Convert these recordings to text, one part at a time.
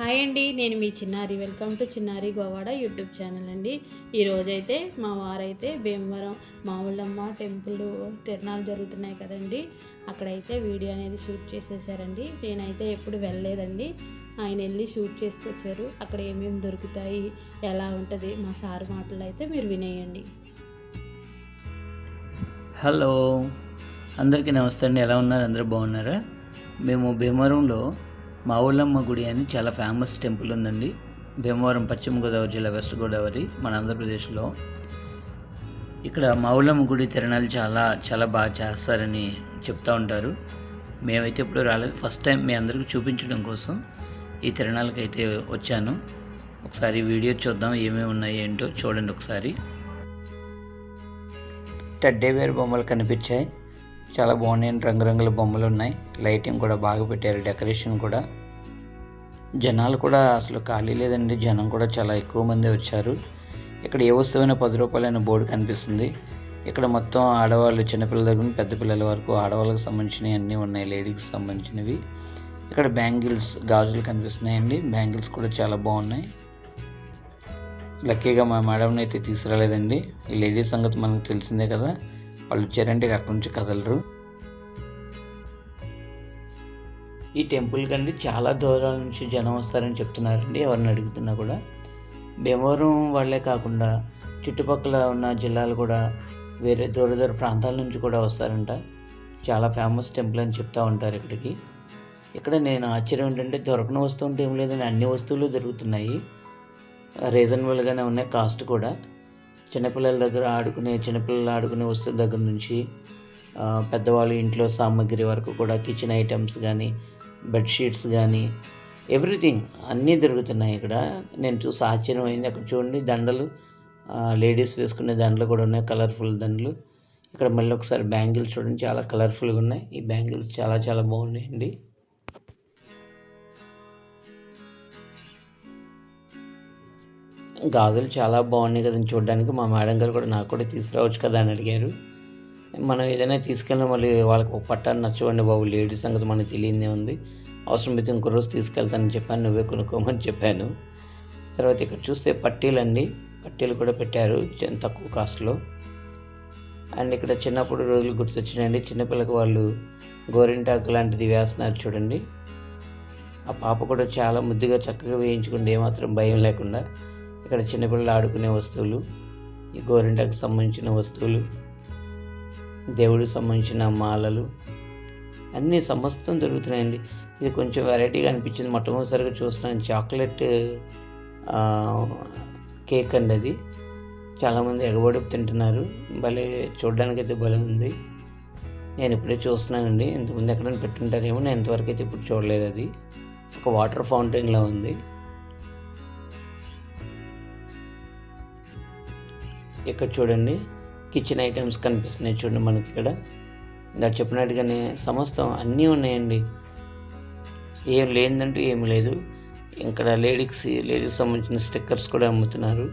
Hi అండి నేను మీ చిన్నారి. వెల్కమ్ టు చిన్నారి గోవాడ యూట్యూబ్ ఛానల్ అండి. ఈరోజైతే మా వారైతే భీమవరం మావుళ్ళమ్మ టెంపుల్ తిరణాలు జరుగుతున్నాయి కదండి. అక్కడైతే వీడియో అనేది షూట్ చేసేసారండి. నేనైతే ఎప్పుడు వెళ్ళలేదండి. ఆయన వెళ్ళి షూట్ చేసుకొచ్చారు. అక్కడ ఏమేమి దొరుకుతాయి ఎలా ఉంటుంది మా సార్ మాటలు అయితే మీరు వినేయండి. హలో అందరికీ నమస్తే అండి. ఎలా ఉన్నారు? అందరూ బాగున్నారా? మేము భీమవరంలో మావులమ్మ గుడి అని చాలా ఫేమస్ టెంపుల్ ఉందండి. భీమవరం పశ్చిమ గోదావరి జిల్లా వెస్ట్ గోదావరి మన ఆంధ్రప్రదేశ్లో. ఇక్కడ మావులమ్మ గుడి తిరణాలు చాలా చాలా బాగా చేస్తారని చెప్తూ ఉంటారు. మేమైతే ఇప్పుడు రాలేదు. ఫస్ట్ టైం మీ అందరికీ చూపించడం కోసం ఈ తిరణాలకి అయితే వచ్చాను. ఒకసారి వీడియో చూద్దాం ఏమేమి ఉన్నాయి ఏంటో చూడండి ఒకసారి. టెడ్డే వేర్ బొమ్మలు కనిపించాయి. చాలా బాగున్నాయి. రంగురంగుల బొమ్మలు ఉన్నాయి. లైటింగ్ కూడా బాగా పెట్టారు. డెకరేషన్ కూడా. జనాలు కూడా అసలు ఖాళీ లేదండి. జనం కూడా చాలా ఎక్కువ మంది వచ్చారు. ఇక్కడ ఏ వస్తువైనా పది రూపాయలైన బోర్డు కనిపిస్తుంది. ఇక్కడ మొత్తం ఆడవాళ్ళు చిన్నపిల్లల దగ్గర పెద్ద పిల్లల వరకు ఆడవాళ్ళకి సంబంధించినవి అన్నీ ఉన్నాయి. లేడీస్కి సంబంధించినవి. ఇక్కడ బ్యాంగిల్స్ గాజులు కనిపిస్తున్నాయండి. బ్యాంగిల్స్ కూడా చాలా బాగున్నాయి. లక్కీగా మా మేడంని అయితే తీసుకురాలేదండి. ఈ లేడీస్ సంగతి మనకు తెలిసిందే కదా. వాళ్ళు వచ్చారంటే అక్కడి నుంచి కదలరు. ఈ టెంపుల్ కండి చాలా దూరాల నుంచి జనం వస్తారని చెప్తున్నారండి ఎవరిని అడుగుతున్నా కూడా. భీమవరం వాళ్ళే కాకుండా చుట్టుపక్కల ఉన్న జిల్లాలు కూడా వేరే దూర దూర ప్రాంతాల నుంచి కూడా వస్తారంట. చాలా ఫేమస్ టెంపుల్ అని చెప్తూ ఉంటారు ఇక్కడికి. ఇక్కడ నేను ఆశ్చర్యం ఏంటంటే దొరకని వస్తువు ఉంటే ఏం లేదని అన్ని వస్తువులు దొరుకుతున్నాయి. రీజనబుల్గానే ఉన్నాయి కాస్ట్ కూడా. చిన్నపిల్లల దగ్గర ఆడుకునే చిన్నపిల్లలు ఆడుకునే వస్తువుల దగ్గర నుంచి పెద్దవాళ్ళు ఇంట్లో సామాగ్రి వరకు కూడా కిచెన్ ఐటమ్స్ కానీ బెడ్షీట్స్ కానీ ఎవ్రీథింగ్ అన్నీ దొరుకుతున్నాయి ఇక్కడ. నేను చూసి ఆశ్చర్యమైంది అక్కడ చూడండి. దండలు లేడీస్ వేసుకునే దండలు కూడా ఉన్నాయి. కలర్ఫుల్ దండలు. ఇక్కడ మళ్ళీ ఒకసారి బ్యాంగిల్స్ చూడండి. చాలా కలర్ఫుల్గా ఉన్నాయి. ఈ బ్యాంగిల్స్ చాలా చాలా బాగున్నాయండి. గాజులు చాలా బాగున్నాయి కదండి చూడడానికి. మా మేడం గారు కూడా నాకు కూడా తీసుకురావచ్చు కదా అని అడిగారు. మనం ఏదైనా తీసుకెళ్ళినా మళ్ళీ వాళ్ళకి ఒక పట్టాన్ని నచ్చవండి బాబు లేడీస్ సంగతి మనకు తెలియదే ఉంది. అవసరం అయితే ఇంకో రోజు తీసుకెళ్తానని చెప్పాను నువ్వే కొనుక్కోమని చెప్పాను. తర్వాత ఇక్కడ చూస్తే పట్టీలండి పట్టీలు కూడా పెట్టారు తక్కువ కాస్ట్లో. అండ్ ఇక్కడ చిన్నప్పుడు రోజులు గుర్తొచ్చినాయండి. చిన్నపిల్లకి వాళ్ళు గోరింటాకు లాంటిది వేస్తున్నారు చూడండి. ఆ పాప కూడా చాలా ముద్దుగా చక్కగా వేయించుకుంటే ఏమాత్రం భయం లేకుండా ఇక్కడ చిన్నపిల్లలు ఆడుకునే వస్తువులు ఈ గోరింటాకు సంబంధించిన వస్తువులు దేవుడికి సంబంధించిన మాలలు అన్నీ సమస్తం దొరుకుతున్నాయండి. ఇది కొంచెం వెరైటీగా అనిపించింది. మొట్టమొదటిసారిగా చూస్తున్నాను. చాక్లెట్ కేక్ అండి అది. చాలామంది ఎగబడి తింటున్నారు. భలే చూడడానికి అయితే భలే ఉంది. నేను ఇప్పుడే చూస్తున్నానండి. ఇంతకుముందు ఎక్కడైనా పెట్టుంటారేమో నేను ఇంతవరకు అయితే ఇప్పుడు చూడలేదు అది. ఒక వాటర్ ఫౌంటైన్లా ఉంది. ఇక్కడ చూడండి కిచెన్ ఐటమ్స్ కనిపిస్తున్నాయి చూడండి మనకి ఇక్కడ. ఇందాక చెప్పినట్టుగానే సమస్తం అన్నీ ఉన్నాయండి. ఏం లేదంటూ ఏమి లేదు. ఇక్కడ లేడీస్ లేడీస్ సంబంధించిన స్టిక్కర్స్ కూడా అమ్ముతున్నారు.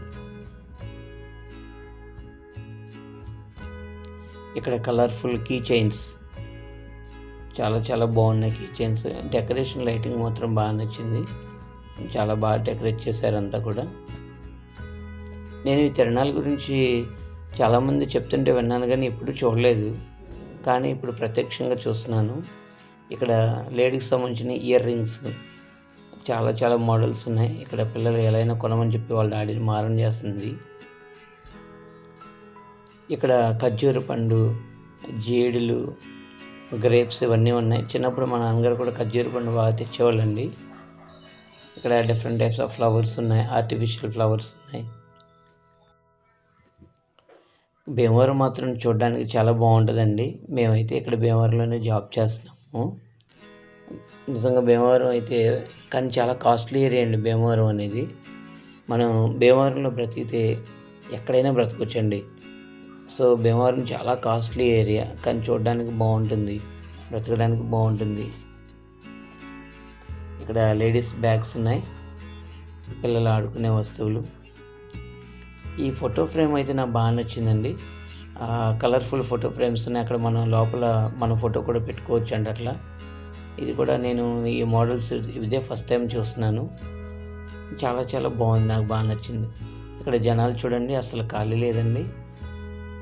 ఇక్కడ కలర్ఫుల్ కీ చైన్స్ చాలా చాలా బాగున్నాయి కీ చైన్స్ డెకరేషన్ లైటింగ్ మాత్రం బాగా నచ్చింది. చాలా బాగా డెకరేట్ చేశారు అంతా కూడా. నేను ఈ తిరణాల గురించి చాలామంది చెప్తుంటే విన్నాను కానీ ఎప్పుడు చూడలేదు. కానీ ఇప్పుడు ప్రత్యక్షంగా చూస్తున్నాను. ఇక్కడ లేడీస్ సంబంధించిన ఇయర్ రింగ్స్ చాలా చాలా మోడల్స్ ఉన్నాయి. ఇక్కడ పిల్లలు ఎలా అయినా కొనమని చెప్పి వాళ్ళ డాడీని మారం చేస్తుంది. ఇక్కడ ఖర్జూర పండు జీడులు గ్రేప్స్ ఇవన్నీ ఉన్నాయి. చిన్నప్పుడు మా నాన్నగారు కూడా ఖర్జూర పండు బాగా తెచ్చేవాళ్ళండి. ఇక్కడ డిఫరెంట్ టైప్స్ ఆఫ్ ఫ్లవర్స్ ఉన్నాయి. ఆర్టిఫిషియల్ ఫ్లవర్స్ ఉన్నాయి. భీమవరం మాత్రం చూడడానికి చాలా బాగుంటుందండి. మేమైతే ఇక్కడ భీమవరంలోనే జాబ్ చేస్తున్నాము. నిజంగా భీమవరం అయితే కానీ చాలా కాస్ట్లీ ఏరియా అండి భీమవరం అనేది. మనం భీమవరంలో బ్రతికితే ఎక్కడైనా బ్రతకొచ్చండి. సో భీమవరం చాలా కాస్ట్లీ ఏరియా కానీ చూడడానికి బాగుంటుంది. బ్రతకడానికి బాగుంటుంది. ఇక్కడ లేడీస్ బ్యాగ్స్ ఉన్నాయి. పిల్లలు ఆడుకునే వస్తువులు. ఈ ఫోటో ఫ్రేమ్ అయితే నాకు బాగా నచ్చిందండి. కలర్ఫుల్ ఫోటో ఫ్రేమ్స్ని అక్కడ మనం లోపల మన ఫోటో కూడా పెట్టుకోవచ్చు అండి అట్లా. ఇది కూడా నేను ఈ మోడల్స్ ఇదే ఫస్ట్ టైం చూస్తున్నాను. చాలా చాలా బాగుంది నాకు బాగా నచ్చింది. ఇక్కడ జనాలు చూడండి అసలు ఖాళీ లేదండి.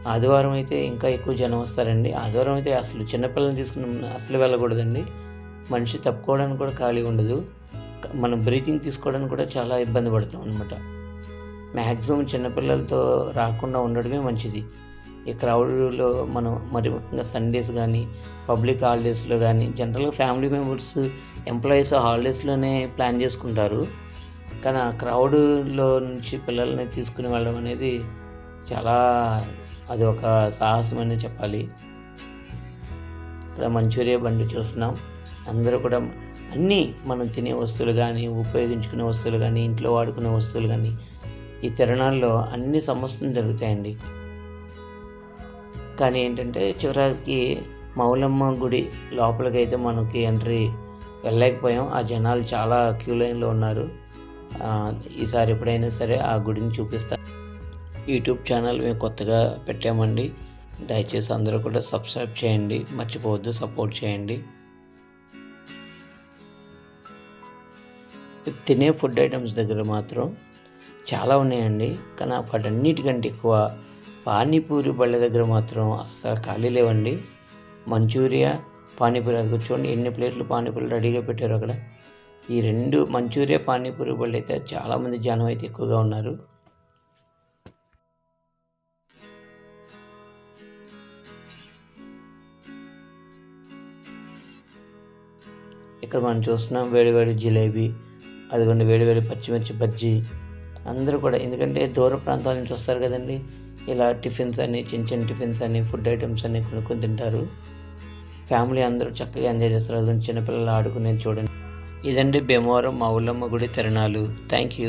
ఆదివారం అయితే ఇంకా ఎక్కువ జనం వస్తారండి. ఆదివారం అయితే అసలు చిన్నపిల్లల్ని తీసుకుని అసలు వెళ్ళకూడదండి. మనిషి తప్పుకోవడానికి కూడా ఖాళీ ఉండదు. మనం బ్రీతింగ్ తీసుకోవడానికి కూడా చాలా ఇబ్బంది పడతాం అనమాట మ్యాక్సిమం చిన్నపిల్లలతో రాకుండా ఉండడమే మంచిది. ఈ క్రౌడ్లో మనం మరి ముఖ్యంగా సండేస్ కానీ పబ్లిక్ హాలిడేస్లో కానీ జనరల్గా ఫ్యామిలీ మెంబర్స్ ఎంప్లాయీస్ హాలిడేస్లోనే ప్లాన్ చేసుకుంటారు. కానీ ఆ క్రౌడ్లో నుంచి పిల్లల్ని తీసుకుని వెళ్ళడం అనేది చాలా అది ఒక సాహసం అని చెప్పాలి. ఇక్కడ మంచూరియా బండి చూస్తున్నాం. అందరూ కూడా అన్నీ మనం తినే వస్తువులు కానీ ఉపయోగించుకునే వస్తువులు కానీ ఇంట్లో వాడుకునే వస్తువులు కానీ ఈ తిరణాల్లో అన్ని సమస్యలు జరుగుతాయండి. కానీ ఏంటంటే చివరికి మౌలమ్మ గుడి లోపలికి అయితే మనకి ఎంట్రీ వెళ్ళలేకపోయాం. ఆ జనాలు చాలా క్యూ లైన్లో ఉన్నారు. ఈసారి ఎప్పుడైనా సరే ఆ గుడిని చూపిస్తా. యూట్యూబ్ ఛానల్ మేము కొత్తగా పెట్టామండి. దయచేసి అందరూ కూడా సబ్స్క్రైబ్ చేయండి. మర్చిపోవద్దు సపోర్ట్ చేయండి. తినే ఫుడ్ ఐటమ్స్ దగ్గర మాత్రం చాలా ఉన్నాయండి. కానీ వాటన్నిటికంటే ఎక్కువ పానీపూరి బళ్ళ దగ్గర మాత్రం అస్సలు ఖాళీ లేవండి. మంచూరియా పానీపూరి అది చూడండి ఎన్ని ప్లేట్లు పానీపూరి రెడీగా పెట్టారు అక్కడ. ఈ రెండు మంచూరియా పానీపూరి బళ్ళు అయితే చాలామంది జనం అయితే ఎక్కువగా ఉన్నారు. ఇక్కడ మనం చూస్తున్నాం వేడివేడి జిలేబీ అదిగోండి వేడివేడి పచ్చిమిర్చి బజ్జీ అందరూ కూడా. ఎందుకంటే దూర ప్రాంతాల నుంచి వస్తారు కదండి. ఇలా టిఫిన్స్ అని చిన్న చిన్న టిఫిన్స్ అని ఫుడ్ ఐటమ్స్ అని కొనుక్కొని తింటారు. ఫ్యామిలీ అందరూ చక్కగా ఎంజాయ్ చేస్తారు. చిన్నపిల్లలు ఆడుకునేది చూడండి. ఇదండి భీమవరం మా ఊళ్ళమ్మ గుడి తిరణాలు థ్యాంక్ యూ